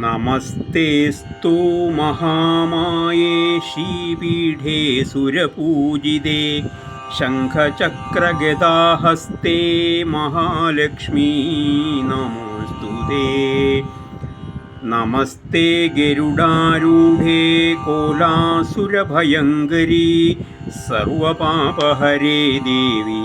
നമസ്തേസ്തു മഹാമായേ ശ്രീപീഠേ സുരപൂജിതേ ശംഖചക്രഗതാഹസ്തേ മഹാലക്ഷ്മീ നമോസ്തുതേ. നമസ്തേ ഗരുഡാരൂഢേ കോലാസുരഭയങ്കരീ സർവപാപഹരേ ദേവി.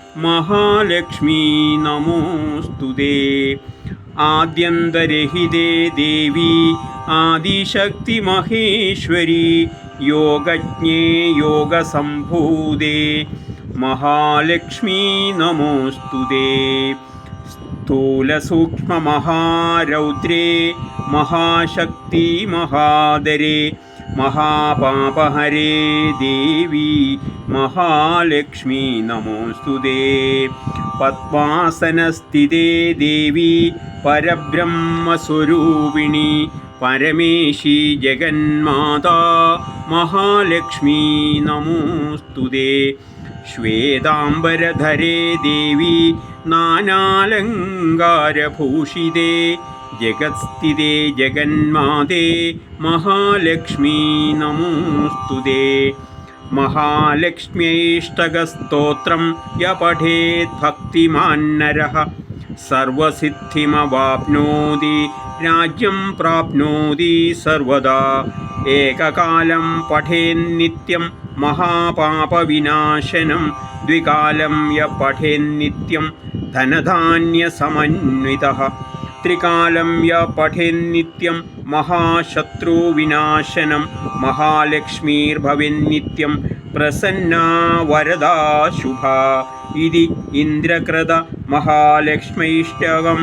മഹാലക്ഷ്മീ നമോസ്തുതേ ആദ്യന്തരഹിതേ ദേവി ആദിശക്തി മഹേശ്വരി യോഗജ്ഞേ യോഗസംഭൂതേ. മഹാലക്ഷ്മീ നമോസ്തുതേ സ്ഥൂലസൂക്ഷ്മമഹാരൗദ്രേ മഹാശക്തി മഹാദരേ മഹാപാപഹരേ ദേവി മഹാലക്ഷ്മി നമോസ്തുതേ പത്മാസനസ്ഥിതേ ദേവി പരബ്രഹ്മസ്വരൂപിണി പരമേശി ജഗന്മാതാ മഹാലക്ഷ്മി നമോസ്തുതേ ശ്വേതാംബരധരേ ദേവി നാനാലങ്കാരഭൂഷിതേ ജഗത്സ്ഥിതേ ജഗന്മാതേ മഹാലക്ഷ്മീ നമോസ്തുതേ. മഹാലക്ഷ്മ്യൈഷ്ടകസ്തോത്രം യ പഠേത് ഭക്തിമാന്നരः സർവസിദ്ധിമവാപ്നോതി രാജ്യം പ്രാപ്നോതി സർവദാ. ഏകകാലം പഠേന്നിത്യം മഹാപാപവിനാശനം. ദ്വികാലം യ പഠേന്നിത്യം ധനധാന്യസമന്വിതः. ത്രികാലം യ പഠേന്നിത്യം മഹാശത്രുവിനാശനം മഹാലക്ഷ്മീർഭവന്നിത്യം പ്രസന്നാ വരദാ ശുഭാ. ഇതി ഇന്ദ്രകൃത മഹാലക്ഷ്മൈഷ്ടകം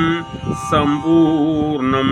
സമ്പൂർണം.